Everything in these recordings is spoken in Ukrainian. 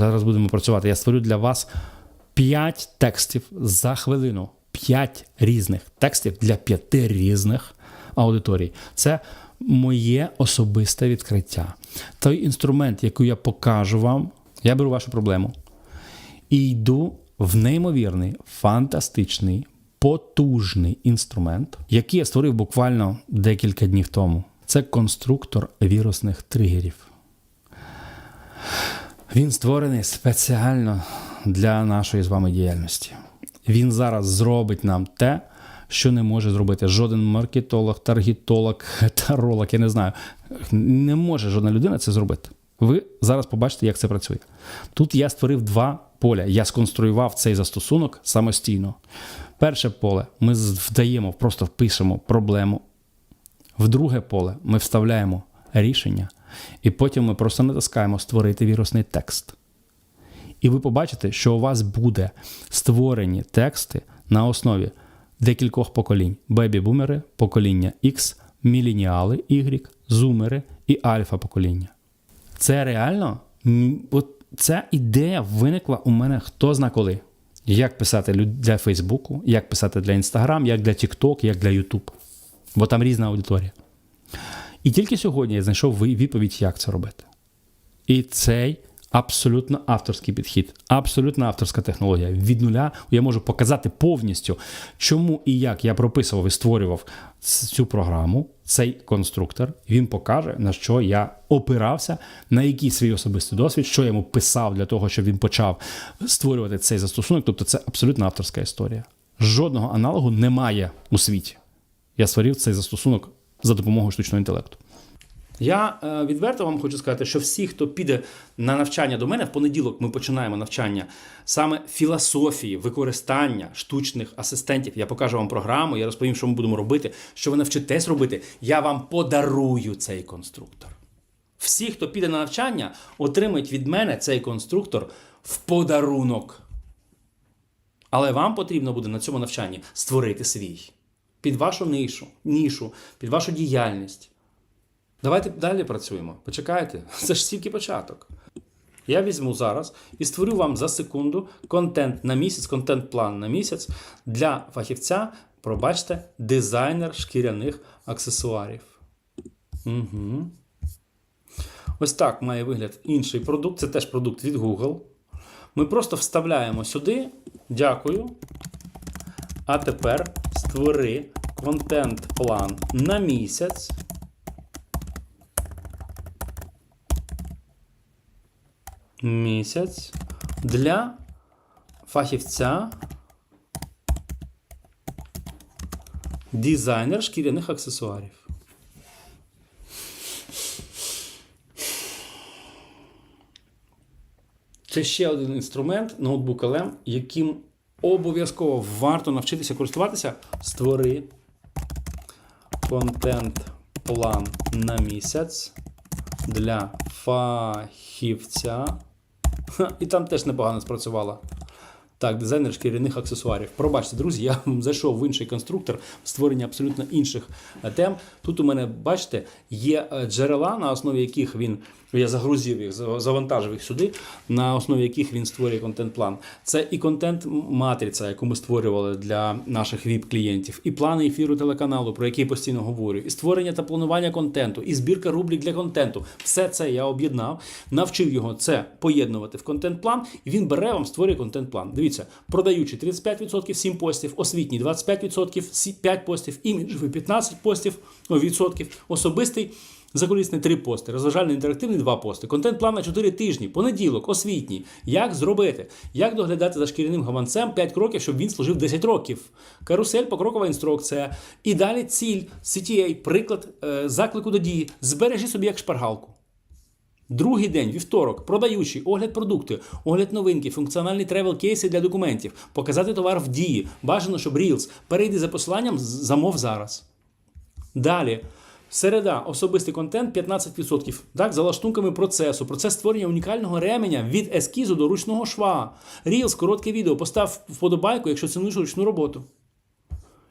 Зараз будемо працювати. Я створю для вас 5 текстів за хвилину. 5 різних текстів для 5 різних аудиторій. Це моє особисте відкриття. Той інструмент, який я покажу вам, я беру вашу проблему і йду в неймовірний, фантастичний, потужний інструмент, який я створив буквально декілька днів тому. Це конструктор вірусних тригерів. Він створений спеціально для нашої з вами діяльності. Він зараз зробить нам те, що не може зробити жоден маркетолог, таргетолог, таролог, я не знаю. Не може жодна людина це зробити. Ви зараз побачите, як це працює. Тут я створив два поля. Я сконструював цей застосунок самостійно. Перше поле ми вдаємо, просто впишемо проблему. В друге поле ми вставляємо рішення, і потім ми просто натискаємо створити вірусний текст. І ви побачите, що у вас буде створені тексти на основі декількох поколінь: бебі-бумери, покоління X, міленіали Y, зумери і альфа покоління. Це реально, от ця ідея виникла у мене хто зна коли. Як писати для Фейсбуку, як писати для Інстаграм, як для TikTok, як для YouTube. Бо там різна аудиторія. І тільки сьогодні я знайшов відповідь, як це робити. І цей абсолютно авторський підхід, абсолютно авторська технологія. Від нуля я можу показати повністю, чому і як я прописував і створював цю програму, цей конструктор. Він покаже, на що я опирався, на який свій особистий досвід, що я йому писав для того, щоб він почав створювати цей застосунок. Тобто це абсолютно авторська історія. Жодного аналогу немає у світі. Я створив цей застосунок за допомогою штучного інтелекту. Я е, відверто вам хочу сказати, що всі, хто піде на навчання до мене, в понеділок ми починаємо навчання саме філософії використання штучних асистентів. Я покажу вам програму, я розповім, що ми будемо робити, що ви навчитесь робити. Я вам подарую цей конструктор. Всі, хто піде на навчання, отримають від мене цей конструктор в подарунок. Але вам потрібно буде на цьому навчанні створити свій під вашу нишу, нішу, під вашу діяльність. Давайте далі працюємо. Почекайте, це ж тільки початок. Я візьму зараз і створю вам за секунду контент на місяць, контент-план на місяць для фахівця, пробачте, дизайнер шкіряних аксесуарів. Угу. Ось так має вигляд інший продукт. Це теж продукт від Google. Ми просто вставляємо сюди. Дякую. А тепер створи контент-план на місяць. Місяць для фахівця дизайнер шкіряних аксесуарів. Це ще один інструмент ноутбук LM, яким обов'язково варто навчитися користуватися. Створи контент-план на місяць для фахівця. І там теж непогано спрацювала. Так, дизайнер шкіряних аксесуарів. Пробачте, друзі, я зайшов в інший конструктор створення абсолютно інших е, тем. Тут у мене, бачите, є е, джерела, на основі яких він. Я загрузив їх, завантажив їх сюди, на основі яких він створює контент-план. Це і контент-матриця, яку ми створювали для наших ВІП-клієнтів, і плани ефіру телеканалу, про який постійно говорю, і створення та планування контенту, і збірка рубрик для контенту. Все це я об'єднав, навчив його це поєднувати в контент-план, і він бере вам створює контент-план. Дивіться, продаючи 35% 7 постів, освітній 25% сі- 5 постів, іміджовий 15 постів відсотків, особистий. Закулісний 3 пости, розважальний інтерактивний 2 пости, контент-план на 4 тижні, понеділок, освітній. Як зробити? Як доглядати за шкіряним гаманцем 5 кроків, щоб він служив 10 років. Карусель, покрокова інструкція. І далі ціль, CTA, приклад е, заклику до дії. Збережи собі як шпаргалку. Другий день, вівторок, продаючий, огляд продукту, огляд новинки, функціональні тревел кейси для документів, показати товар в дії. Бажано, щоб Reels. Перейди за посиланням, замов зараз. Далі. Середа, особистий контент 15%. Так, за лаштунками процесу. Процес створення унікального ременя від ескізу до ручного шва. Reels, коротке відео. Постав вподобайку, якщо цінуєш ручну роботу.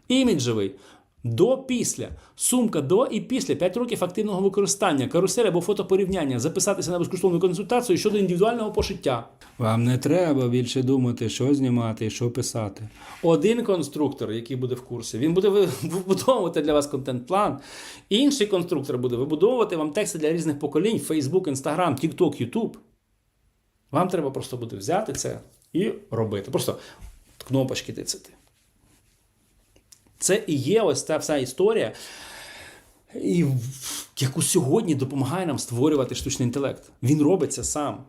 Іміджевий. До після. Сумка до і після 5 років активного використання, карусель або фотопорівняння, записатися на безкоштовну консультацію щодо індивідуального пошиття. Вам не треба більше думати, що знімати і що писати. Один конструктор, який буде в курсі, він буде вибудовувати для вас контент-план. Інший конструктор буде вибудовувати вам тексти для різних поколінь: Facebook, Instagram, TikTok, YouTube. Вам треба просто буде взяти це і робити. Просто кнопочки тицяти. Це і є ось та вся історія, і яку сьогодні допомагає нам створювати штучний інтелект. Він робиться сам.